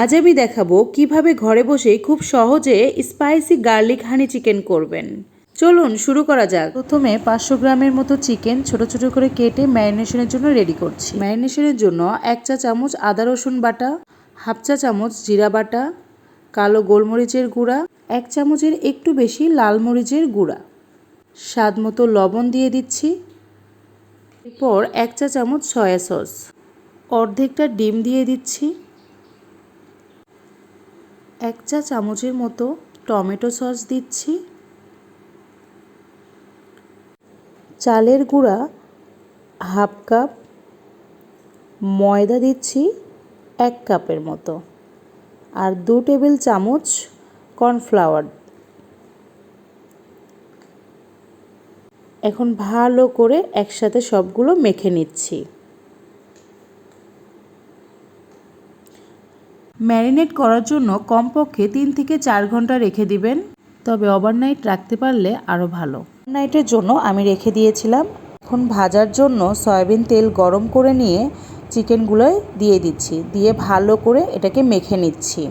আজ আমি দেখাবো কীভাবে ঘরে বসে খুব সহজে স্পাইসি গার্লিক হানি চিকেন করবেন। চলুন শুরু করা যাক। প্রথমে পাঁচশো গ্রামের মতো চিকেন ছোট ছোট করে কেটে ম্যারিনেশনের জন্য রেডি করছি। ম্যারিনেশনের জন্য এক চা চামচ আদা রসুন বাটা, হাফ চা চামচ জিরা বাটা, কালো গোলমরিচের গুঁড়া, এক চামচের একটু বেশি লাল মরিচের গুঁড়া। স্বাদ মতো লবণ দিয়ে দিচ্ছি। এরপর এক চা চামচ সয়া সস অর্ধেকটা ডিম দিয়ে দিচ্ছি। এক চা চামচের মতো টমেটো সস দিচ্ছি। চালের গুঁড়া হাফ কাপ ময়দা দিচ্ছি এক কাপের মতো। আর দু টেবিল চামচ কর্নফ্লাওয়ার। এখন ভালো করে একসাথে সবগুলো মেখে নিচ্ছি। ম্যারিনেট করার জন্য কমপক্ষে তিন থেকে চার ঘণ্টা রেখে দিবেন। তবে ওভারনাইট রাখতে পারলে আরও ভালো। ওভারনাইটের জন্য আমি রেখে দিয়েছিলাম। এখন ভাজার জন্য সয়াবিন তেল গরম করে নিয়ে চিকেনগুলো দিয়ে দিচ্ছি। দিয়ে ভালো করে এটাকে মেখে নিচ্ছি,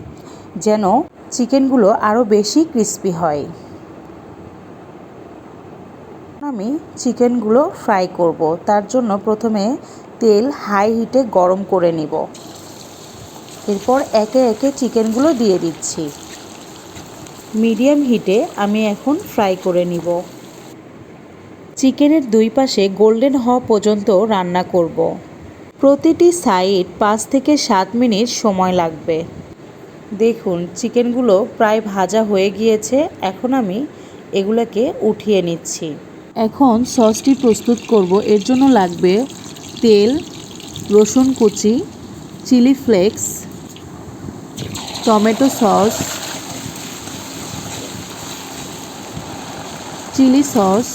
যেন চিকেনগুলো আরও বেশি ক্রিস্পি হয়। আমি চিকেনগুলো ফ্রাই করব। তার জন্য প্রথমে তেল হাই হিটে গরম করে নিব। এরপর একে একে চিকেনগুলো দিয়ে দিচ্ছি। মিডিয়াম হিটে আমি এখন ফ্রাই করে নিব। চিকেনের দুই পাশে গোল্ডেন হওয়া পর্যন্ত রান্না করব। প্রতিটি সাইড পাঁচ থেকে সাত মিনিট সময় লাগবে। দেখুন, চিকেনগুলো প্রায় ভাজা হয়ে গিয়েছে। এখন আমি এগুলোকে উঠিয়ে নিচ্ছি। এখন সসটি প্রস্তুত করব। এর জন্য লাগবে তেল, রসুন কুচি, chilli flakes tomato sauce, chilli sauce,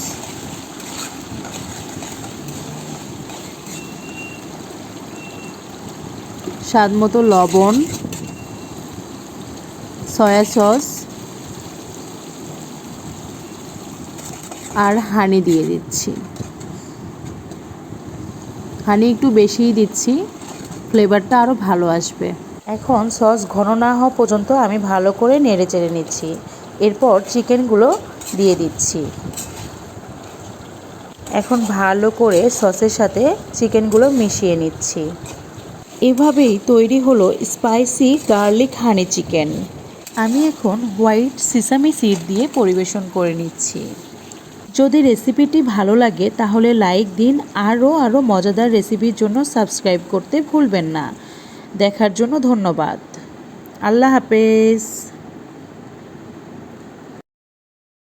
স্বাদ মতো লবণ, সয়া সস আর হানি দিয়ে দিচ্ছি। হানি একটু বেশিই দিচ্ছি, ফ্লেভারটা আরও ভালো আসবে। এখন সস ঘন না হওয়া পর্যন্ত আমি ভালো করে নেড়ে চেড়ে নিচ্ছি। এরপর চিকেনগুলো দিয়ে দিচ্ছি। এখন ভালো করে সসের সাথে চিকেনগুলো মিশিয়ে নিচ্ছি। এভাবেই তৈরি হলো স্পাইসি গার্লিক হানি চিকেন। আমি এখন হোয়াইট সিসামি সিড দিয়ে পরিবেশন করে নিচ্ছি। যদি রেসিপিটি ভালো লাগে তাহলে লাইক দিন, আরও আরও মজাদার রেসিপির জন্য সাবস্ক্রাইব করতে ভুলবেন না। দেখার জন্য ধন্যবাদ। আল্লাহ হাফেজ।